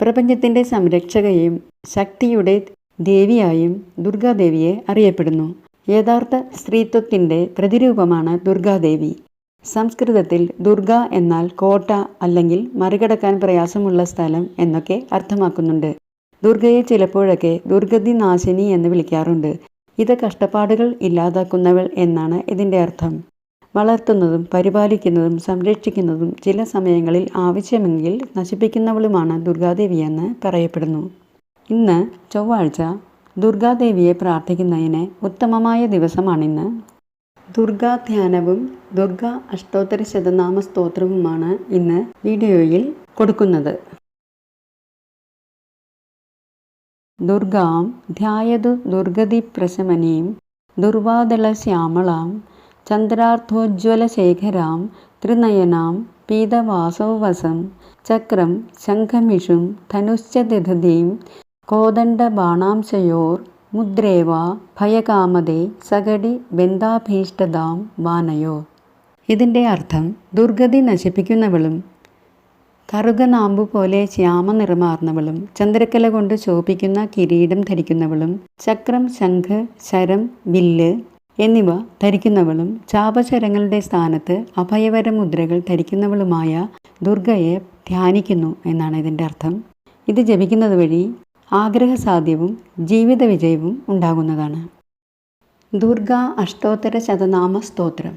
പ്രപഞ്ചത്തിന്റെ സംരക്ഷകയും ശക്തിയുടെ ദേവിയായും ദുർഗാദേവിയെ അറിയപ്പെടുന്നു. യഥാർത്ഥ സ്ത്രീത്വത്തിന്റെ പ്രതിരൂപമാണ് ദുർഗാദേവി. സംസ്കൃതത്തിൽ ദുർഗ എന്നാൽ കോട്ട അല്ലെങ്കിൽ മറികടക്കാൻ പ്രയാസമുള്ള സ്ഥലം എന്നൊക്കെ അർത്ഥമാക്കുന്നുണ്ട്. ദുർഗയെ ചിലപ്പോഴൊക്കെ ദുർഗതി നാശിനി എന്ന് വിളിക്കാറുണ്ട്. ഇത് കഷ്ടപ്പാടുകൾ ഇല്ലാതാക്കുന്നവൾ എന്നാണ് ഇതിന്റെ അർത്ഥം. വളർത്തുന്നതും പരിപാലിക്കുന്നതും സംരക്ഷിക്കുന്നതും ചില സമയങ്ങളിൽ ആവശ്യമെങ്കിൽ നശിപ്പിക്കുന്നവളുമാണ് ദുർഗാദേവിയെന്ന് പറയപ്പെടുന്നു. ഇന്ന് ചൊവ്വാഴ്ച ദുർഗാദേവിയെ പ്രാർത്ഥിക്കുന്നതിന് ഉത്തമമായ ദിവസമാണിന്ന്. ദുർഗാധ്യാനവും ദുർഗ അഷ്ടോത്തര ശതനാമ സ്തോത്രവുമാണ് ഇന്ന് വീഡിയോയിൽ കൊടുക്കുന്നത്. ദുർഗാം ധ്യായതു ദുർഗതി പ്രശമനീം ദുർവാദള ദുർവാദളശ്യാമളാം ചന്ദ്രാർത്ഥോജ്വലശേഖരാം ത്രിനയനാം പീതവാസോവസം ചക്രം ശംഖമിഷും ധനുശ്ച കോദണ്ഡബാണാംശയോർ മുദ്രേവ ഭയകാമതേ സകടി ബന്ധാഭീഷ്ടതാം വാനയോ. ഇതിന്റെ അർത്ഥം ദുർഗതി നശിപ്പിക്കുന്നവളും കറുകനാമ്പു പോലെ ശ്യാമനിറമാർന്നവളും ചന്ദ്രക്കല കൊണ്ട് ശോഭിക്കുന്ന കിരീടം ധരിക്കുന്നവളും ചക്രം ശംഖ് ശരം വില്ല് എന്നിവ ധരിക്കുന്നവളും ചാപചരങ്ങളുടെ സ്ഥാനത്ത് അഭയവര മുദ്രകൾ ധരിക്കുന്നവളുമായ ദുർഗയെ ധ്യാനിക്കുന്നു എന്നാണ് ഇതിന്റെ അർത്ഥം. ഇത് ജപിക്കുന്നത് വഴി ആഗ്രഹസാധ്യവും ജീവിത വിജയവും ഉണ്ടാകുന്നതാണ്. ദുർഗ അഷ്ടോത്തര ശതനാമ സ്തോത്രം.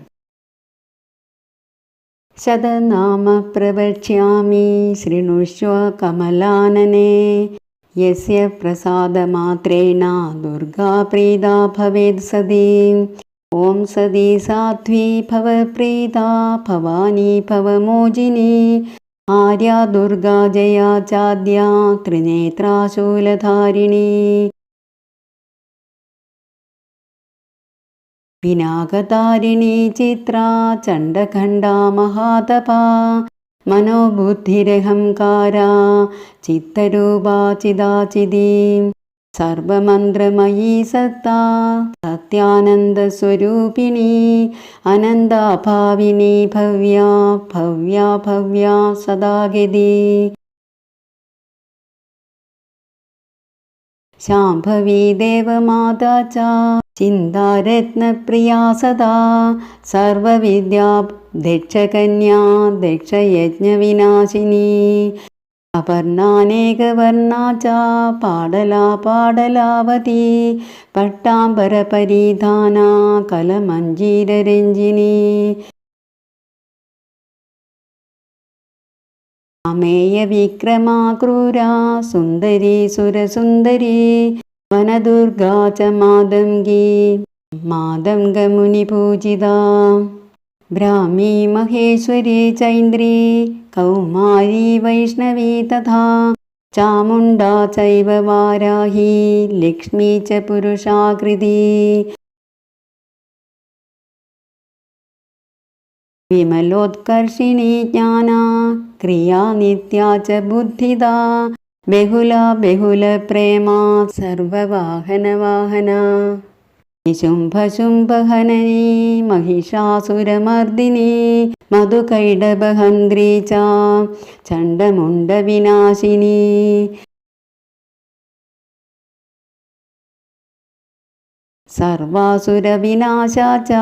ശതനാമ പ്രവക്ഷ്യാമി ശൃണുഷ്വ കമലാനനെ. यस्य प्रसादमात्रेण दुर्गा प्रीता भवेत् सती। ॐ सती साध्वी भव प्रीता भवानी आर्या दुर्गा जया चाद्या त्रिनेत्राशूलधारिणी। पिनाकधारिणी चित्रा चण्डखण्डा महातपा। മനോബുദ്ധിരഹംകാര ചിത്തരൂപാ ചിദാചിതി സർവമന്ത്രമയീ സത്താ സത്യാനന്ദസ്വരൂപിണി. അനന്താഭാവിനി ഭവ്യാ ഭവ്യാ ഭവ്യാ സദാഗതി. ശാംഭവി ദേവമാതാ ച ചിന്താരത്നപ്രിയാ സദാ. സർവവിദ്യാ ദക്ഷകന്യാ ദക്ഷയജ്ഞവിനാശിനി. അപർണാനേകവർണാ ച പാടലാ പാടലാവതി. പട്ടാംബരപരിധാന കലമഞ്ജീരരഞ്ജിനി. അമേയ വിക്രമാ ക്രൂരാ സുന്ദരി സുരസുന്ദരി വനദുർഗാ ച ब्राह्मी महेश्वरी ബ്രാഹ്മി മഹേശ്വരി ചൈന്ദ്രി കൗമാരി വൈഷ്ണവി തഥാ वाराही ചൈവ വാരാഹി ലക്ഷ്മി ച പുരുഷാകൃതി. क्रिया नित्या च बुद्धिदा बहुला बहुलप्रेमा सर्ववाहनवाहना निशुम्भशुम्भहननी महिषासुरमर्दिनी मधुकैडबहन्द्री च चण्डमुण्डविनाशिनी सर्वासुरविनाशा च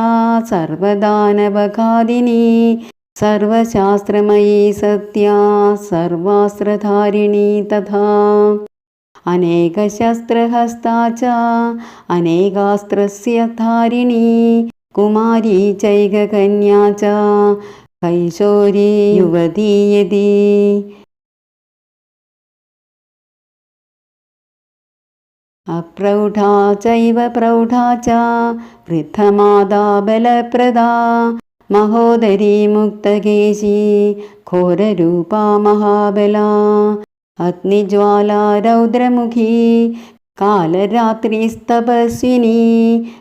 सर्वदानवघादिनी സർവശാസ്ത്രമയീ സത്യാ സർവാസ്ത്രധാരിണീ തഥാ. അനേകശസ്ത്രഹസ്താ ച അനേകാസ്ത്രസ്യ ധാരിണീ കുമാരീ ചൈകകന്യാ ച കൈശോരീ യുവതീയതി അപ്രൗഢാ ചൈവ പ്രൗഢാ ച വൃദ്ധമാതാ ബലപ്രദാ. महोदरी मुक्तकेशी घोररूपा महाबला अग्निज्वाला रौद्रमुखी कालरात्रिस्तपस्विनी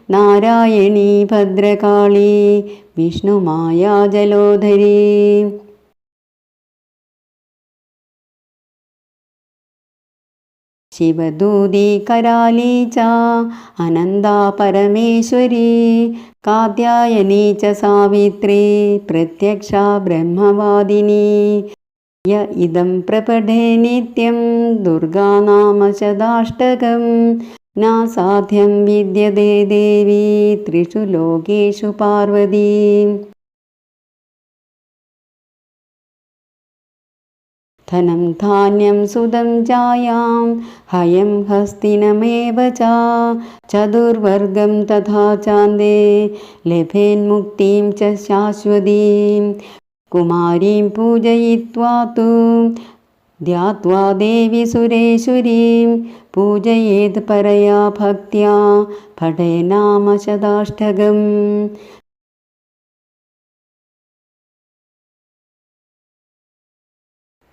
नारायणी भद्रकाली विष्णुमाया जलोधरी शिवदूदी कराली च अनन्दा परमेश्वरी कात्यायनी च सावित्री प्रत्यक्षा ब्रह्मवादिनी। य इदं प्रपठे नित्यं दुर्गा नाम च नासाध्यं विद्यते देवी त्रिषु लोकेषु पार्वती। धनं धान्यं सुदं जायां हयं हस्तिनमेव च। चतुर्वर्गं तथा चान्दे लभेन्मुक्तिं च शाश्वतीं। कुमारीं पूजयित्वा तु ध्यात्वा देवि सुरेश्वरीं पूजयेत् परया भक्त्या पठे नाम शदाष्टकम्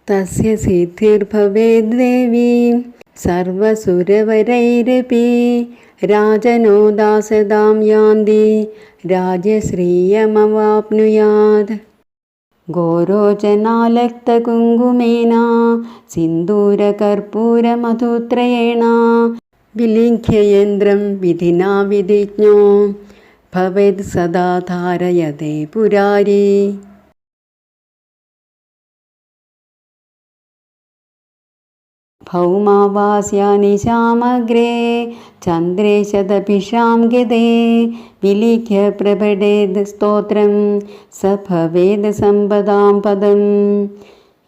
തസ്യ സിദ്ധിർഭവേദ്ദേവി സർവസുരവരൈരപി. രാജനോ ദാസതാം യാന്തി. രാജശ്രീയമവാപ്നുയാത് ഗോരോചനാലക്തകുങ്കുമേന സിന്ദൂരകർപ്പൂരമധുത്രയേണ. വിലിഖ്യയന്ത്രം വിധിനാ വിധിജ്ഞോ. ഭവേത് സദാ ധാരയതേ പുരാരി. हौमावास्यानिशामग्रे चन्द्रे शदपिशां गदे विलिख्य प्रभटेद् स्तोत्रं स भवेद् सम्पदां पदम्।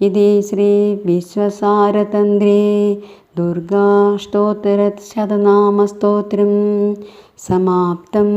इति श्रीविश्वसारतन्त्रे दुर्गाष्टोत्तरशतनामस्तोत्रं समाप्तम्।